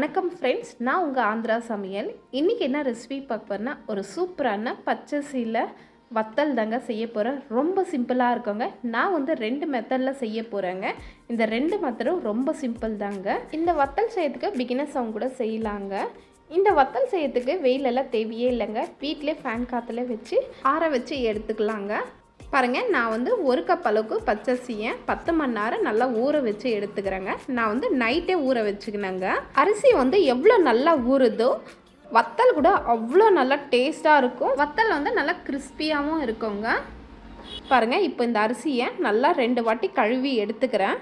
வணக்கம் ஃப்ரெண்ட்ஸ் நான் உங்கள் ஆந்திரா சமையல். இன்றைக்கி என்ன ரெசிபி பார்க்க ஒரு சூப்பரான பச்சரிசியில் வத்தல் தாங்க செய்ய போகிறேன் ரொம்ப சிம்பிளாக இருக்குங்க. நான் வந்து ரெண்டு மெத்தடில் செய்ய போகிறேங்க இந்த ரெண்டு மெத்தடும் ரொம்ப சிம்பிள் தாங்க. இந்த வத்தல் செய்யறதுக்கு பிகினர்ஸ் அவங்க கூட செய்யலாங்க. இந்த வத்தல் செய்யறதுக்கு வெயிலெல்லாம் தேவையே இல்லைங்க. வீட்டிலே ஃபேன் காற்றுல வச்சு ஆற வச்சு எடுத்துக்கலாங்க. பாருங்கள் நான் வந்து ஒரு கப் அளவுக்கு பச்சரிசியை பத்து மணி நேரம் நல்லா ஊற வச்சு எடுத்துக்கிறேங்க. நான் வந்து நைட்டே ஊற வச்சுக்கினேங்க. அரிசி வந்து எவ்வளோ நல்லா ஊறுதோ வத்தல் கூட அவ்வளோ நல்லா டேஸ்ட்டாக இருக்கும். வத்தல் வந்து நல்லா கிறிஸ்பியாகவும் இருக்குங்க. பாருங்கள் இப்போ இந்த அரிசியை நல்லா ரெண்டு வாட்டி கழுவி எடுத்துக்கிறேன்.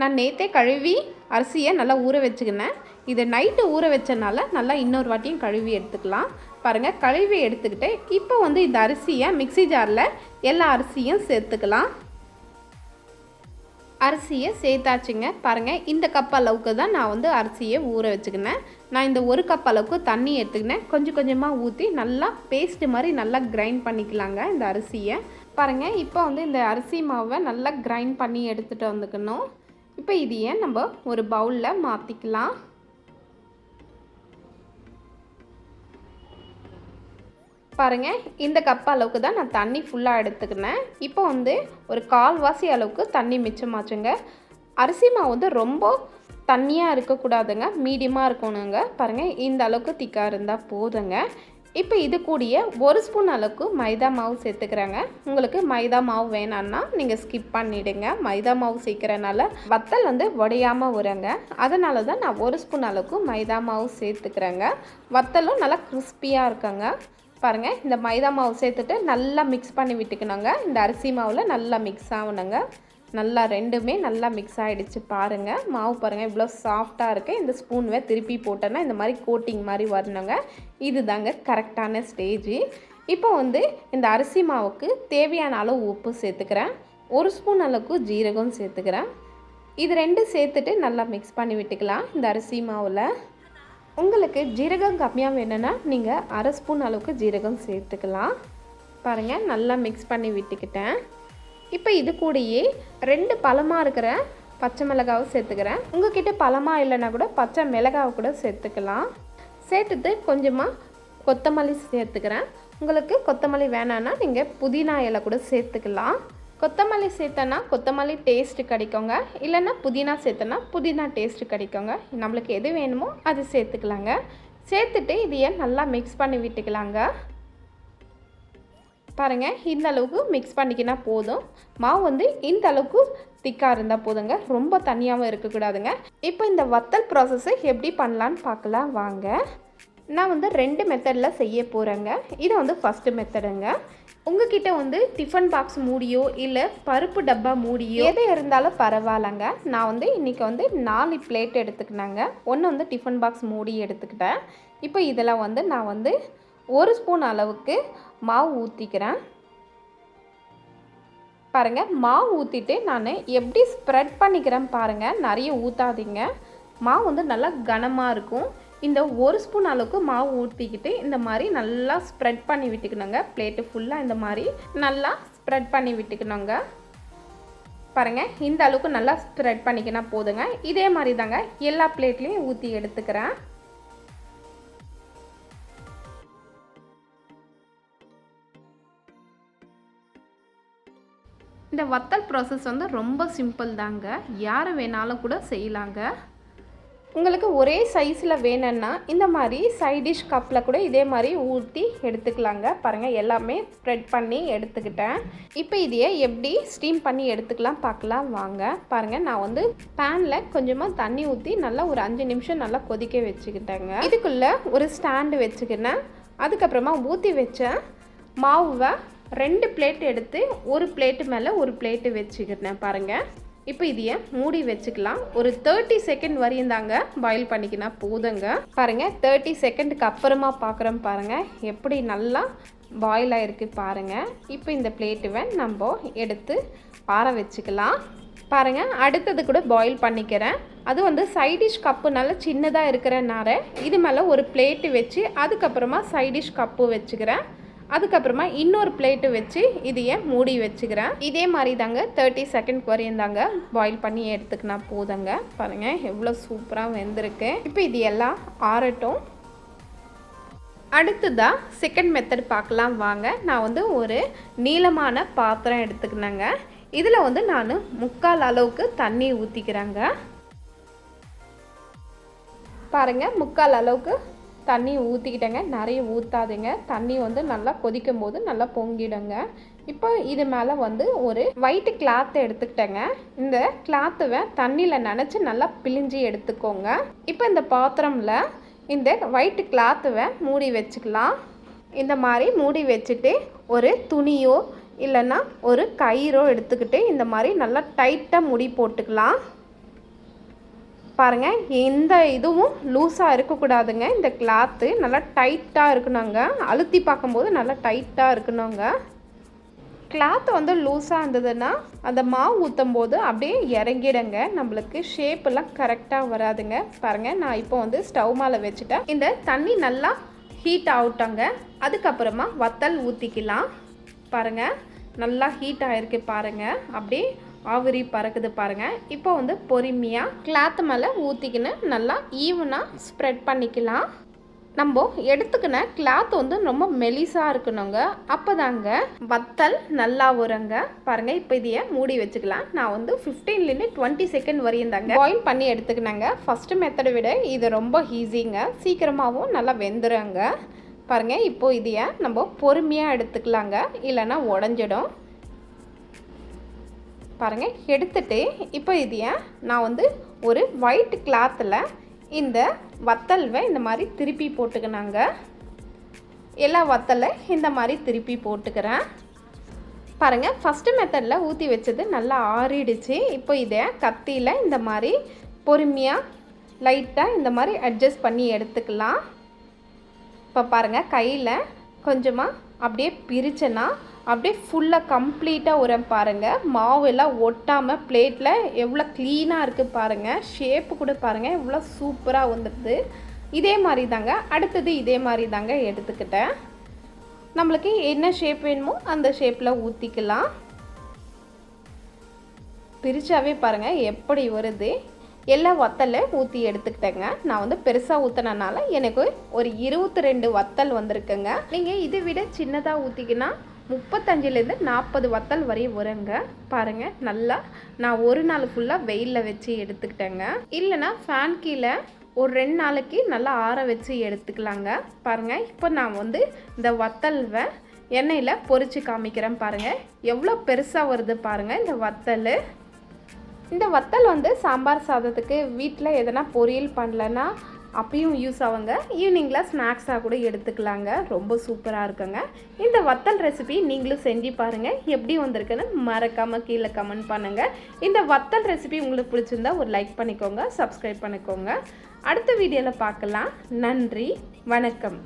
நான் நேற்றே கழுவி அரிசியை நல்லா ஊற வச்சுக்கினேன். இதை நைட்டு ஊற வச்சனால நல்லா இன்னொரு வாட்டியும் கழுவி எடுத்துக்கலாம். பாருங்கள் கழுவி எடுத்துக்கிட்டு இப்போ வந்து இந்த அரிசியை மிக்ஸி ஜாரில் எல்லா அரிசியும் சேர்த்துக்கலாம். அரிசியை சேர்த்தாச்சுங்க. பாருங்கள் இந்த கப் அளவுக்கு தான் நான் வந்து அரிசியை ஊற வச்சுக்கினேன். நான் இந்த ஒரு கப் அளவுக்கு தண்ணி எடுத்துக்கினேன். கொஞ்சம் கொஞ்சமாக ஊற்றி நல்லா பேஸ்ட்டு மாதிரி நல்லா கிரைண்ட் பண்ணிக்கலாங்க இந்த அரிசியை. பாருங்கள் இப்போ வந்து இந்த அரிசி மாவை நல்லா கிரைண்ட் பண்ணி எடுத்துகிட்டு வந்துக்கணும். இப்போ இதையே நம்ம ஒரு பவுலில் மாற்றிக்கலாம் பாருங்கள் இந்த கப் அளவுக்கு தான் நான் தண்ணி ஃபுல்லாக எடுத்துக்கினேன். இப்போ வந்து ஒரு கால்வாசி அளவுக்கு தண்ணி மிச்சமாச்சுங்க. அரிசி மாவு வந்து ரொம்ப தண்ணியாக இருக்கக்கூடாதுங்க மீடியமாக இருக்கணுங்க. பாருங்கள் இந்த அளவுக்கு திக்காக இருந்தால் போதுங்க. இப்போ இது கூடிய ஒரு ஸ்பூன் அளவுக்கு மைதா மாவு சேர்த்துக்கிறேங்க. உங்களுக்கு மைதா மாவு வேணான்னா நீங்கள் ஸ்கிப் பண்ணிவிடுங்க மைதா மாவு சேர்க்குறனால வத்தல் வந்து உடையாமல் வருங்க. அதனால தான் நான் ஒரு ஸ்பூன் அளவுக்கு மைதா மாவு சேர்த்துக்கிறேங்க. வத்தலும் நல்லா கிறிஸ்பியாக இருக்குங்க. பாருங்கள் இந்த மைதா மாவு சேர்த்துட்டு நல்லா மிக்ஸ் பண்ணி விட்டுக்கணுங்க. இந்த அரிசி மாவில் நல்லா மிக்ஸ் ஆகணுங்க. நல்லா ரெண்டுமே நல்லா மிக்ஸ் ஆகிடுச்சு பாருங்கள் மாவு பாருங்கள் இவ்வளோ சாஃப்டாக இருக்குது இந்த ஸ்பூன்வே திருப்பி போட்டோன்னா இந்த மாதிரி கோட்டிங் மாதிரி வரணுங்க. இது தாங்க கரெக்டான ஸ்டேஜி இப்போ வந்து இந்த அரிசி மாவுக்கு தேவையான அளவு உப்பு சேர்த்துக்கிறேன். ஒரு ஸ்பூன் அளவுக்கு ஜீரகம் சேர்த்துக்கிறேன். இது ரெண்டும் சேர்த்துட்டு நல்லா மிக்ஸ் பண்ணி விட்டுக்கலாம். இந்த அரிசி மாவில். உங்களுக்கு ஜீரகம் கம்மியாக வேணும்னா நீங்கள் அரை ஸ்பூன் அளவுக்கு ஜீரகம் சேர்த்துக்கலாம். பாருங்கள் நல்லா மிக்ஸ் பண்ணி விட்டுக்கிட்டேன். இப்போ இது கூடயே ரெண்டு பழமாக இருக்கிற பச்சை மிளகாவும் சேர்த்துக்கிறேன். உங்ககிட்ட பழமாக இல்லைன்னா கூட பச்சை மிளகாவை கூட சேர்த்துக்கலாம். சேர்த்துட்டு கொஞ்சமாக கொத்தமல்லி சேர்த்துக்கிறேன். உங்களுக்கு கொத்தமல்லி வேணான்னா நீங்கள் புதினா இலை கூட சேர்த்துக்கலாம். கொத்தமல்லி சேர்த்தனா கொத்தமல்லி டேஸ்ட்டு கிடைக்குங்க. இல்லைன்னா புதினா சேர்த்தனா புதினா டேஸ்ட்டு கிடைக்குங்க. நம்மளுக்கு எது வேணுமோ அது சேர்த்துக்கலாங்க. சேர்த்துட்டு இதையே நல்லா மிக்ஸ் பண்ணி விட்டுக்கலாங்க. பாருங்கள் இந்த அளவுக்கு மிக்ஸ் பண்ணிக்கினா போதும். மாவு வந்து இந்த அளவுக்கு திக்காக இருந்தால் போதுங்க. ரொம்ப தனியாகவும் இருக்கக்கூடாதுங்க. இப்போ இந்த வத்தல் ப்ராசஸை எப்படி பண்ணலான்னு பார்க்கலாம் வாங்க. நான் வந்து ரெண்டு மெத்தடில் செய்ய போகிறேங்க இது வந்து ஃபஸ்ட்டு மெத்தடுங்க உங்ககிட்ட வந்து டிஃபன் பாக்ஸ் மூடியோ இல்லை பருப்பு டப்பா மூடியோ? எது இருந்தாலும் பரவாயில்லங்க. நான் வந்து இன்றைக்கி வந்து நாலு பிளேட் எடுத்துக்கினாங்க. ஒன்று வந்து டிஃபன் பாக்ஸ் மூடி எடுத்துக்கிட்டேன். இப்போ இதில் வந்து நான் வந்து ஒரு ஸ்பூன் அளவுக்கு மாவு ஊற்றிக்கிறேன் பாருங்கள் மாவு ஊற்றிட்டு நான் எப்படி ஸ்ப்ரெட் பண்ணிக்கிறேன் பாருங்கள் நிறைய ஊற்றாதீங்க மாவு வந்து நல்லா கனமாக இருக்கும். இந்த ஒரு ஸ்பூன் அளவுக்கு மாவு ஊற்றிக்கிட்டு இந்த மாதிரி நல்லா ஸ்ப்ரெட் பண்ணி விட்டுக்கணுங்க. பிளேட்டு ஃபுல்லாக இந்த மாதிரி நல்லா ஸ்ப்ரெட் பண்ணி விட்டுக்கணுங்க. பாருங்கள் இந்த அளவுக்கு நல்லா ஸ்ப்ரெட் பண்ணிக்கினா போதுங்க. இதே மாதிரி தாங்க எல்லா பிளேட்லேயும் ஊற்றி எடுத்துக்கிறேன். இந்த வத்தல் ப்ராசஸ் வந்து ரொம்ப சிம்பிள் தாங்க. யார் வேணாலும் கூட செய்யலாங்க. உங்களுக்கு ஒரே சைஸில் வேணும்னா இந்த மாதிரி சைடிஷ் கப்பில் கூட இதே மாதிரி ஊற்றி எடுத்துக்கலாங்க. பாருங்கள் எல்லாமே ஸ்ப்ரெட் பண்ணி எடுத்துக்கிட்டேன். இப்போ இதையே எப்படி ஸ்டீம் பண்ணி எடுத்துக்கலாம் பார்க்கலாம் வாங்க. பாருங்கள் நான் வந்து பேனில் கொஞ்சமாக தண்ணி ஊற்றி நல்லா ஒரு அஞ்சு நிமிஷம் நல்லா கொதிக்க வச்சுக்கிட்டேங்க. இதுக்குள்ளே ஒரு ஸ்டாண்டு வச்சுக்கினேன். அதுக்கப்புறமா ஊற்றி வச்சேன் மாவை ரெண்டு பிளேட் எடுத்து ஒரு பிளேட்டு மேலே ஒரு பிளேட்டு வச்சுக்கிட்டேன் பாருங்கள் இப்போ இதைய மூடி வச்சுக்கலாம். ஒரு தேர்ட்டி செகண்ட் வரையும் தாங்க பாயில் பண்ணிக்கினா போதுங்க. பாருங்கள் தேர்ட்டி செகண்டுக்கு அப்புறமா பார்க்குறோம் பாருங்கள் எப்படி நல்லா பாயில் ஆகிருக்கு பாருங்கள் இப்போ இந்த பிளேட்டுவை நம்ம எடுத்து ஆற வச்சுக்கலாம். பாருங்கள் அடுத்தது கூட பாயில் பண்ணிக்கிறேன். அது வந்து சைடிஷ் கப்பு நல்லா சின்னதாக இருக்கிறனால இது மேலே ஒரு பிளேட்டு வச்சு அதுக்கப்புறமா சைடிஷ் கப்பு வச்சுக்கிறேன். அதுக்கப்புறமா இன்னொரு பிளேட்டு வச்சு இதையே மூடி வச்சுக்கிறேன். இதே மாதிரி தாங்க தேர்ட்டி செகண்ட் வரையும் தாங்க பாயில் பண்ணி எடுத்துக்கினா போதுங்க. பாருங்கள் எவ்வளோ சூப்பராக வெந்திருக்கு. இப்போ இது எல்லாம் ஆறட்டும். அடுத்ததாக செகண்ட் மெத்தட் பார்க்கலாம் வாங்க. நான் வந்து ஒரு நீளமான பாத்திரம் எடுத்துக்கினேங்க. இதில் வந்து நான் முக்கால் அளவுக்கு தண்ணி ஊற்றிக்கிறேங்க பாருங்கள் முக்கால் அளவுக்கு தண்ணி ஊற்றிக்கிட்டேங்க நிறைய ஊற்றாதுங்க தண்ணி வந்து நல்லா கொதிக்கும் போது நல்லா பொங்கிடுங்க. இப்போ இது மேலே வந்து ஒரு ஒயிட் கிளாத்தை எடுத்துக்கிட்டேங்க. இந்த கிளாத்துவை தண்ணியில் நினச்சி நல்லா பிழிஞ்சு எடுத்துக்கோங்க. இப்போ இந்த பாத்திரமில் இந்த ஒயிட் கிளாத்துவை மூடி வச்சுக்கலாம். இந்த மாதிரி மூடி வச்சுட்டு ஒரு துணியோ இல்லைன்னா ஒரு கயிறோ எடுத்துக்கிட்டு இந்த மாதிரி நல்லா டைட்டாக முடி போட்டுக்கலாம். பாருங்கள் எந்த இதுவும் லூஸாக இருக்கக்கூடாதுங்க. இந்த கிளாத்து நல்லா டைட்டாக இருக்கணுங்க. அழுத்தி பார்க்கும்போது நல்லா டைட்டாக இருக்கணுங்க. கிளாத் வந்து லூஸாக இருந்ததுன்னா அந்த மாவு ஊற்றும் போது அப்படியே இறங்கிடுங்க. நம்மளுக்கு ஷேப்பெல்லாம் கரெக்டாக வராதுங்க. பாருங்கள் நான் இப்போ வந்து ஸ்டவ் மேலே வச்சுட்டேன். இந்த தண்ணி நல்லா ஹீட் ஆகட்டங்க அதுக்கப்புறமா வத்தல் ஊற்றிக்கலாம் பாருங்கள் நல்லா ஹீட் ஆகிருக்கு பாருங்கள் அப்படியே ஆவிரி பறக்குது பாருங்கள் இப்போ வந்து பொறுமையாக கிளாத்து மேலே ஊற்றிக்கின்னு நல்லா ஈவனாக ஸ்ப்ரெட் பண்ணிக்கலாம். நம்ம எடுத்துக்கின கிளாத் வந்து ரொம்ப மெலிசாக இருக்கணுங்க. அப்போ தாங்க வத்தல் நல்லா வருங்க பாருங்கள் இப்போ இதையே மூடி வச்சுக்கலாம். நான் வந்து ஃபிஃப்டீன்லேருந்து டுவெண்ட்டி செகண்ட் வரையும் தாங்க பாயில் பண்ணி எடுத்துக்கினாங்க. ஃபஸ்ட்டு மெத்தடை விட இது ரொம்ப ஈஸிங்க சீக்கிரமாகவும் நல்லா வெந்துருங்க. பாருங்கள் இப்போது இதையே நம்ம பொறுமையாக எடுத்துக்கலாங்க. இல்லைன்னா உடஞ்சிடும். பாருங்கள் எடுத்துட்டு இப்போ இதையை நான் வந்து ஒரு ஒயிட் கிளாத்தில் இந்த வத்தல்வை இந்த மாதிரி திருப்பி போட்டுக்கினாங்க. எல்லா வத்தலை இந்த மாதிரி திருப்பி போட்டுக்கிறேன். பாருங்கள் ஃபஸ்ட்டு மெத்தடில் ஊற்றி வச்சது நல்லா ஆறிடுச்சு. இப்போ இதை கத்தியில் இந்த மாதிரி பொறுமையாக லைட்டாக இந்த மாதிரி அட்ஜஸ்ட் பண்ணி எடுத்துக்கலாம். இப்போ பாருங்கள் கையில் கொஞ்சமாக அப்படியே பிரிச்சேன்னா அப்படியே ஃபுல்லாக கம்ப்ளீட்டாக உரம் பாருங்கள் மாவெல்லாம் ஒட்டாமல் பிளேட்டில் எவ்வளோ க்ளீனாக இருக்குது பாருங்கள் ஷேப்பு கூட பாருங்கள் எவ்வளோ சூப்பராக வந்துடுது இதே மாதிரி தாங்க அடுத்தது இதே மாதிரி தாங்க எடுத்துக்கிட்டேன். நம்மளுக்கு என்ன ஷேப் வேணுமோ அந்த ஷேப்பில் ஊற்றிக்கலாம் பிரித்தாவே பாருங்கள் எப்படி வருது. எல்லா வத்தலை ஊற்றி எடுத்துக்கிட்டேங்க. நான் வந்து பெருசாக ஊற்றினனால எனக்கு ஒரு இருபத்தி ரெண்டு வத்தல் வந்திருக்குங்க. நீங்கள் இதை விட சின்னதாக ஊற்றிக்கினா முப்பத்தஞ்சிலேருந்து நாற்பது வத்தல் வரையும் வருங்க பாருங்கள் நல்லா நான் ஒரு நாள் ஃபுல்லாக வெயிலில் வச்சு எடுத்துக்கிட்டேங்க. இல்லைனா ஃபேன் கீழே ஒரு ரெண்டு நாளைக்கு நல்லா ஆற வச்சு எடுத்துக்கலாங்க. பாருங்கள் இப்போ நான் வந்து இந்த வத்தல்வை எண்ணெயில் பொறிச்சு காமிக்கிறேன் பாருங்கள் எவ்வளோ பெருசாக வருது பாருங்கள் இந்த வத்தல். இந்த வத்தல் வந்து சாம்பார் சாதத்துக்கு வீட்டில் எதனா பொரியல் பண்ணலன்னா அப்பயும் யூஸ் ஆகுங்க. ஈவினிங்கில் ஸ்நாக்ஸாக கூட எடுத்துக்கலாங்க. ரொம்ப சூப்பராக இருக்குங்க. இந்த வத்தல் ரெசிபி நீங்களும் செஞ்சு பாருங்கள் எப்படி வந்திருக்குன்னு மறக்காமல் கீழே கமெண்ட் பண்ணுங்கள் இந்த வத்தல் ரெசிபி உங்களுக்கு பிடிச்சிருந்தா ஒரு லைக் பண்ணிக்கோங்க. சப்ஸ்கிரைப் பண்ணிக்கோங்க. அடுத்த வீடியோவில் பார்க்கலாம். நன்றி. வணக்கம்.